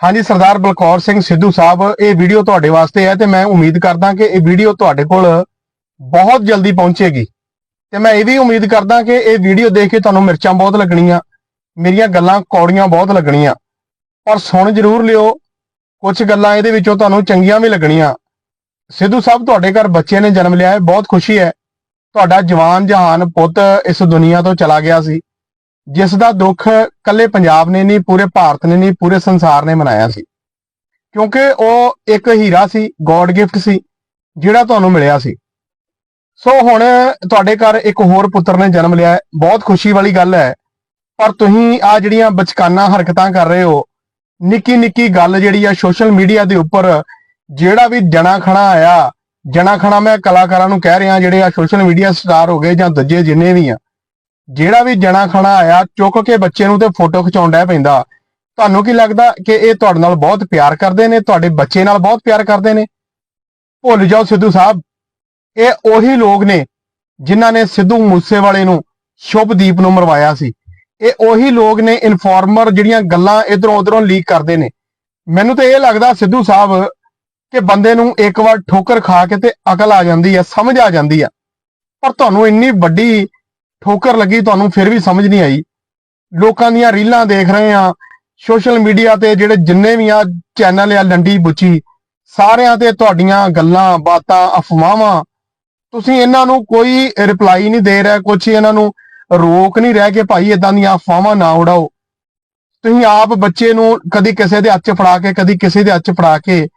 ਹਾਂਜੀ, ਸਰਦਾਰ ਬਲਕੌਰ ਸਿੰਘ ਸਿੱਧੂ ਸਾਹਿਬ, ਇਹ ਵੀਡੀਓ ਤੁਹਾਡੇ ਵਾਸਤੇ ਹੈ ਤੇ ਮੈਂ ਉਮੀਦ ਕਰਦਾ ਕਿ ਇਹ ਵੀਡੀਓ ਤੁਹਾਡੇ ਕੋਲ ਬਹੁਤ ਜਲਦੀ ਪਹੁੰਚੇਗੀ। ਤੇ ਮੈਂ ਇਹ ਵੀ ਉਮੀਦ ਕਰਦਾ ਕਿ ਇਹ ਵੀਡੀਓ ਦੇਖ ਕੇ ਤੁਹਾਨੂੰ ਮਿਰਚਾਂ ਬਹੁਤ ਲੱਗਣੀਆਂ, ਮੇਰੀਆਂ ਗੱਲਾਂ ਕੌੜੀਆਂ ਬਹੁਤ ਲੱਗਣੀਆਂ। ਪਰ ਸੁਣ ਜ਼ਰੂਰ ਲਿਓ ਕੁਝ ਗੱਲਾਂ ਇਹਦੇ ਵਿੱਚੋਂ ਤੁਹਾਨੂੰ ਚੰਗੀਆਂ ਵੀ ਲੱਗਣੀਆਂ। ਸਿੱਧੂ ਸਾਹਿਬ, ਤੁਹਾਡੇ ਘਰ ਬੱਚੇ ਨੇ ਜਨਮ ਲਿਆ ਹੈ, ਬਹੁਤ ਖੁਸ਼ੀ ਹੈ। ਤੁਹਾਡਾ ਜਵਾਨ ਜਹਾਨ ਪੁੱਤ ਇਸ ਦੁਨੀਆ ਤੋਂ ਚਲਾ ਗਿਆ ਸੀ। ਜਿਸ ਦਾ ਦੁੱਖ ਕੱਲੇ ਪੰਜਾਬ ਨੇ ਨਹੀਂ, ਪੂਰੇ ਭਾਰਤ ਨੇ ਨਹੀਂ, ਪੂਰੇ ਸੰਸਾਰ ਨੇ ਮਨਾਇਆ ਸੀ। ਕਿਉਂਕਿ ਉਹ ਇੱਕ ਹੀਰਾ ਸੀ, ਗੋਡ ਗਿਫਟ ਸੀ, ਜਿਹੜਾ ਤੁਹਾਨੂੰ ਮਿਲਿਆ ਸੀ। ਸੋ ਹੁਣ ਤੁਹਾਡੇ ਘਰ ਇੱਕ ਹੋਰ ਪੁੱਤਰ ਨੇ ਜਨਮ ਲਿਆ ਹੈ। ਬਹੁਤ ਖੁਸ਼ੀ ਵਾਲੀ ਗੱਲ ਹੈ। ਪਰ ਤੁਸੀਂ ਆ ਜਿਹੜੀਆਂ ਬਚਕਾਨਾ ਹਰਕਤਾਂ ਕਰ ਰਹੇ ਹੋ, ਨਿੱਕੀ ਨਿੱਕੀ ਗੱਲ ਜਿਹੜੀ ਆ ਸੋਸ਼ਲ ਮੀਡੀਆ ਦੇ ਉੱਪਰ, ਜਿਹੜਾ ਵੀ ਜਣਾ ਖਣਾ ਆਇਆ, ਜਣਾ ਖਣਾ ਮੈਂ ਕਲਾਕਾਰਾਂ ਨੂੰ ਕਹਿ ਰਿਹਾ, ਜਿਹੜੇ ਆ ਸੋਸ਼ਲ ਮੀਡੀਆ ਸਟਾਰ ਹੋ ਗਏ ਜਾਂ ਦੂਜੇ ਜਿੰਨੇ ਵੀ ਆ ਜਿਹੜਾ ਵੀ ਜਣਾ ਖਣਾ ਆਇਆ, ਚੁੱਕ ਕੇ ਬੱਚੇ ਨੂੰ ਤੇ ਫੋਟੋ ਖਿਚਾਉਣ ਡਿਆ ਪੈਂਦਾ। ਤੁਹਾਨੂੰ ਕੀ ਲੱਗਦਾ ਕਿ ਇਹ ਤੁਹਾਡੇ ਨਾਲ ਬਹੁਤ ਪਿਆਰ ਕਰਦੇ ਨੇ, ਤੁਹਾਡੇ ਬੱਚੇ ਨਾਲ ਬਹੁਤ ਪਿਆਰ ਕਰਦੇ ਨੇ? ਭੁੱਲ ਜਾਓ ਸਿੱਧੂ ਸਾਹਿਬ। ਇਹ ਉਹੀ ਲੋਕ ਨੇ ਜਿਨ੍ਹਾਂ ਨੇ ਸਿੱਧੂ ਮੂਸੇਵਾਲੇ ਨੂੰ ਸ਼ੁਭਦੀਪ ਨੂੰ ਮਰਵਾਇਆ ਸੀ। ਇਹ ਉਹੀ ਲੋਕ ਨੇ ਇਨਫਾਰਮਰ ਜਿਹੜੀਆਂ ਗੱਲਾਂ ਇਧਰੋਂ ਉਧਰੋਂ ਲੀਕ ਕਰਦੇ ਨੇ। ਮੈਨੂੰ ਤਾਂ ਇਹ ਲੱਗਦਾ ਸਿੱਧੂ ਸਾਹਿਬ ਕਿ ਬੰਦੇ ਨੂੰ ਇੱਕ ਵਾਰ ਠੋਕਰ ਖਾ ਕੇ ਤੇ ਅਕਲ ਆ ਜਾਂਦੀ ਹੈ, ਸਮਝ ਆ ਜਾਂਦੀ ਆ ਪਰ ਤੁਹਾਨੂੰ ਇੰਨੀ ਵੱਡੀ ਠੋਕਰ ਲੱਗੀ, ਤੁਹਾਨੂੰ ਫਿਰ ਵੀ ਸਮਝ ਨਹੀਂ ਆਈ। ਲੋਕਾਂ ਦੀਆਂ ਰੀਲਾਂ ਦੇਖ ਰਹੇ ਆ ਸੋਸ਼ਲ ਮੀਡੀਆ ਤੇ ਜਿਹੜੇ ਜਿੰਨੇ ਵੀ ਆ ਚੈਨਲ ਆ, ਲੰਡੀ ਬੁੱਚੀ, ਸਾਰਿਆਂ ਤੇ ਤੁਹਾਡੀਆਂ ਗੱਲਾਂ, ਬਾਤਾਂ, ਅਫਵਾਹਾਂ, ਤੁਸੀਂ ਇਹਨਾਂ ਨੂੰ ਕੋਈ ਰਿਪਲਾਈ ਨਹੀਂ ਦੇ ਰਿਹਾ ਕੁਝ ਇਹਨਾਂ ਨੂੰ ਰੋਕ ਨਹੀਂ ਰਹਿ ਕੇ ਭਾਈ ਇਦਾਂ ਦੀਆਂ ਅਫਵਾਹਾਂ ਨਾ ਉਡਾਓ। ਤੁਸੀਂ ਆਪ ਬੱਚੇ ਨੂੰ ਕਦੀ ਕਿਸੇ ਦੇ ਹੱਥ ਫੜਾ ਕੇ, ਕਦੀ ਕਿਸੇ ਦੇ ਹੱਥ ਫੜਾ ਕੇ,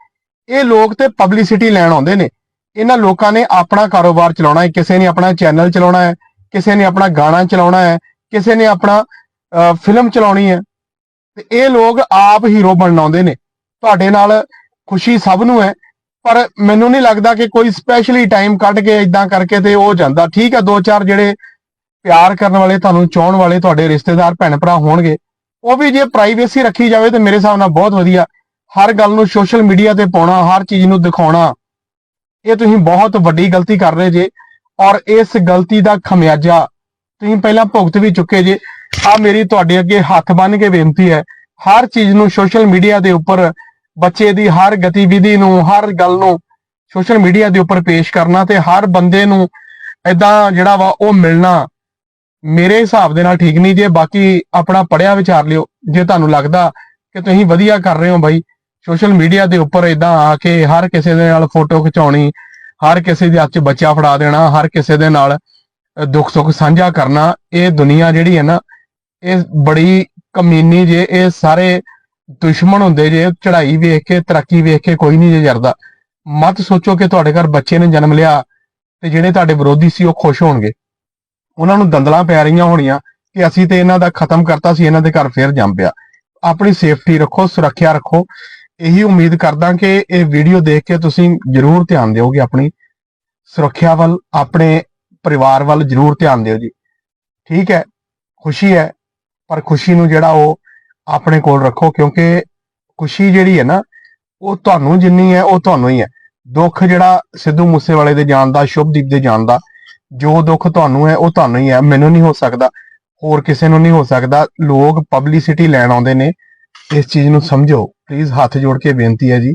ਇਹ ਲੋਕ ਤੇ ਪਬਲਿਸਿਟੀ ਲੈਣ ਆਉਂਦੇ ਨੇ। ਇਹਨਾਂ ਲੋਕਾਂ ਨੇ ਆਪਣਾ ਕਾਰੋਬਾਰ ਚਲਾਉਣਾ ਹੈ, ਕਿਸੇ ਨੇ ਆਪਣਾ ਚੈਨਲ ਚਲਾਉਣਾ ਹੈ। ਕਿਸੇ ਨੇ ਆਪਣਾ ਗਾਣਾ ਚਲਾਉਣਾ ਹੈ, ਕਿਸੇ ਨੇ ਆਪਣਾ ਫਿਲਮ ਚਲਾਉਣੀ ਹੈ, ਤੇ ਇਹ ਲੋਕ ਆਪ ਹੀਰੋ ਬਣਨ ਆਉਂਦੇ ਨੇ। ਤੁਹਾਡੇ ਨਾਲ ਖੁਸ਼ੀ ਸਭ ਨੂੰ ਹੈ, ਪਰ ਮੈਨੂੰ ਨਹੀਂ ਲੱਗਦਾ ਕਿ ਕੋਈ ਸਪੈਸ਼ਲੀ ਟਾਈਮ ਕੱਢ ਕੇ ਇਦਾਂ ਕਰਕੇ ਤੇ ਉਹ ਜਾਂਦਾ। ਠੀਕ ਹੈ ਦੋ ਚਾਰ ਜਿਹੜੇ ਪਿਆਰ ਕਰਨ ਵਾਲੇ, ਤੁਹਾਨੂੰ ਚਾਹਣ ਵਾਲੇ ਤੁਹਾਡੇ ਰਿਸ਼ਤੇਦਾਰ ਭੈਣ ਭਰਾ ਹੋਣਗੇ, ਉਹ ਵੀ ਜੇ ਪ੍ਰਾਈਵੇਸੀ ਰੱਖੀ ਜਾਵੇ ਤੇ ਮੇਰੇ ਹਿਸਾਬ ਨਾਲ ਬਹੁਤ ਵਧੀਆ। ਹਰ ਗੱਲ ਨੂੰ ਸੋਸ਼ਲ ਮੀਡੀਆ ਤੇ ਪਾਉਣਾ, ਹਰ ਚੀਜ਼ ਨੂੰ ਦਿਖਾਉਣਾ, ਇਹ ਤੁਸੀਂ ਬਹੁਤ ਵੱਡੀ ਗਲਤੀ ਕਰ ਰਹੇ ਜੇ। ਔਰ ਇਸ ਗਲਤੀ ਦਾ ਖਮਿਆਜਾ ਤੁਸੀਂ ਪਹਿਲਾਂ ਭੁਗਤ ਵੀ ਚੁੱਕੇ ਜੇ। ਆ ਮੇਰੀ ਤੁਹਾਡੇ ਅੱਗੇ ਹੱਥ ਬੰਨ ਕੇ ਬੇਨਤੀ ਹੈ, ਹਰ ਚੀਜ਼ ਨੂੰ ਸੋਸ਼ਲ ਮੀਡੀਆ ਦੇ ਉੱਪਰ ਬੱਚੇ ਦੀ ਹਰ ਗਤੀਵਿਧੀ ਨੂੰ, ਹਰ ਗੱਲ ਨੂੰ ਸੋਸ਼ਲ ਮੀਡੀਆ ਦੇ ਉੱਪਰ ਪੇਸ਼ ਕਰਨਾ ਤੇ ਹਰ ਬੰਦੇ ਨੂੰ ਐਦਾਂ ਜਿਹੜਾ ਵਾ ਉਹ ਮਿਲਣਾ ਮੇਰੇ ਹਿਸਾਬ ਦੇ ਨਾਲ ਠੀਕ ਨਹੀਂ ਜੇ। ਬਾਕੀ ਆਪਣਾ ਪੜਿਆ ਵਿਚਾਰ ਲਿਓ, ਜੇ ਤੁਹਾਨੂੰ ਲੱਗਦਾ ਕਿ ਤੁਸੀਂ ਵਧੀਆ ਕਰ ਰਹੇ ਹੋ ਬਾਈ ਸੋਸ਼ਲ ਮੀਡੀਆ ਦੇ ਉੱਪਰ ਇਦਾਂ ਆ ਕੇ ਹਰ ਕਿਸੇ ਦੇ ਨਾਲ ਫੋਟੋ ਖਿਚਾਉਣੀ ਹਰ ਕਿਸੇ ਦੇ ਹੱਥ 'ਚ ਬੱਚਾ ਫੜਾ ਦੇਣਾ, ਹਰ ਕਿਸੇ ਦੇ ਨਾਲ ਦੁੱਖ ਸੁੱਖ ਸਾਂਝਾ ਕਰਨਾ, ਇਹ ਦੁਨੀਆ ਜਿਹੜੀ ਹੈ ਨਾ, ਇਹ ਬੜੀ ਕਮੀਨੀ ਜੇ, ਇਹ ਸਾਰੇ ਦੁਸ਼ਮਣ ਹੁੰਦੇ ਜੇ, ਚੜ੍ਹਾਈ ਵੇਖ ਕੇ, ਤਰੱਕੀ ਵੇਖ ਕੇ ਕੋਈ ਨਹੀਂ ਜੇ ਜਰਦਾ। ਮਤ ਸੋਚੋ ਕਿ ਤੁਹਾਡੇ ਘਰ ਬੱਚੇ ਨੇ ਜਨਮ ਲਿਆ ਤੇ ਜਿਹੜੇ ਤੁਹਾਡੇ ਵਿਰੋਧੀ ਸੀ ਉਹ ਖੁਸ਼ ਹੋਣਗੇ। ਉਹਨਾਂ ਨੂੰ ਦੰਦਲਾਂ ਪੈ ਰਹੀਆਂ ਹੋਣੀਆਂ ਕਿ ਅਸੀਂ ਤੇ ਇਹਨਾਂ ਦਾ ਖਤਮ ਕਰਤਾ ਸੀ, ਇਹਨਾਂ ਦੇ ਘਰ ਫੇਰ ਜੰਮ ਪਿਆ। ਆਪਣੀ ਸੇਫਟੀ ਰੱਖੋ, ਸੁਰੱਖਿਆ ਰੱਖੋ। ਇਹੀ ਉਮੀਦ ਕਰਦਾ ਕਿ ਇਹ ਵੀਡੀਓ ਦੇਖ ਕੇ ਤੁਸੀਂ ਜ਼ਰੂਰ ਧਿਆਨ ਦਿਓਗੇ ਆਪਣੀ ਸੁਰੱਖਿਆ ਵੱਲ, ਆਪਣੇ ਪਰਿਵਾਰ ਵੱਲ ਜ਼ਰੂਰ ਧਿਆਨ ਦਿਓ ਜੀ। ਠੀਕ ਹੈ, ਖੁਸ਼ੀ ਹੈ, ਪਰ ਖੁਸ਼ੀ ਨੂੰ ਜਿਹੜਾ ਉਹ ਆਪਣੇ ਕੋਲ ਰੱਖੋ, ਕਿਉਂਕਿ ਖੁਸ਼ੀ ਜਿਹੜੀ ਹੈ ਨਾ, ਉਹ ਤੁਹਾਨੂੰ ਜਿੰਨੀ ਹੈ, ਉਹ ਤੁਹਾਨੂੰ ਹੀ ਹੈ। ਦੁੱਖ ਜਿਹੜਾ ਸਿੱਧੂ ਮੂਸੇਵਾਲੇ ਦੇ ਜਾਣ ਦਾ, ਸ਼ੁਭਦੀਪ ਦੇ ਜਾਣ ਦਾ, ਜੋ ਦੁੱਖ ਤੁਹਾਨੂੰ ਹੈ, ਉਹ ਤੁਹਾਨੂੰ ਹੀ ਹੈ। ਮੈਨੂੰ ਨਹੀਂ ਹੋ ਸਕਦਾ ਹੋਰ ਕਿਸੇ ਨੂੰ ਨਹੀਂ ਹੋ ਸਕਦਾ। ਲੋਕ ਪਬਲਿਸਿਟੀ ਲੈਣ ਆਉਂਦੇ ਨੇ। ਇਸ ਚੀਜ਼ ਨੂੰ ਸਮਝੋ। ਪਲੀਜ਼ ਹੱਥ ਜੋੜ ਕੇ ਬੇਨਤੀ ਹੈ ਜੀ।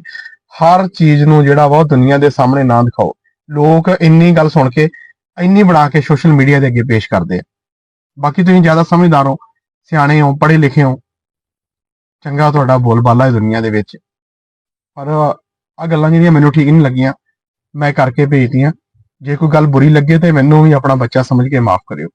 ਹਰ ਚੀਜ਼ ਨੂੰ ਜਿਹੜਾ ਵਾ ਉਹ ਦੁਨੀਆ ਦੇ ਸਾਹਮਣੇ ਨਾ ਦਿਖਾਓ। ਲੋਕ ਇੰਨੀ ਗੱਲ ਸੁਣ ਕੇ, ਇੰਨੀ ਬਣਾ ਕੇ ਸੋਸ਼ਲ ਮੀਡੀਆ ਦੇ ਅੱਗੇ ਪੇਸ਼ ਕਰਦੇ ਆ। ਬਾਕੀ ਤੁਸੀਂ ਜ਼ਿਆਦਾ ਸਮਝਦਾਰ ਹੋ, ਸਿਆਣੇ ਹੋ, ਪੜ੍ਹੇ ਲਿਖੇ ਹੋ, ਚੰਗਾ ਤੁਹਾਡਾ ਬੋਲਬਾਲਾ ਹੈ ਦੁਨੀਆ ਦੇ ਵਿੱਚ। ਪਰ ਆ ਗੱਲਾਂ ਜਿਹੜੀਆਂ ਮੈਨੂੰ ਠੀਕ ਨਹੀਂ ਲੱਗੀਆਂ, ਮੈਂ ਕਰਕੇ ਭੇਜਤੀਆਂ। ਜੇ ਕੋਈ ਗੱਲ ਬੁਰੀ ਲੱਗੇ ਤੇ ਮੈਨੂੰ ਵੀ ਆਪਣਾ ਬੱਚਾ ਸਮਝ ਕੇ ਮਾਫ ਕਰਿਓ।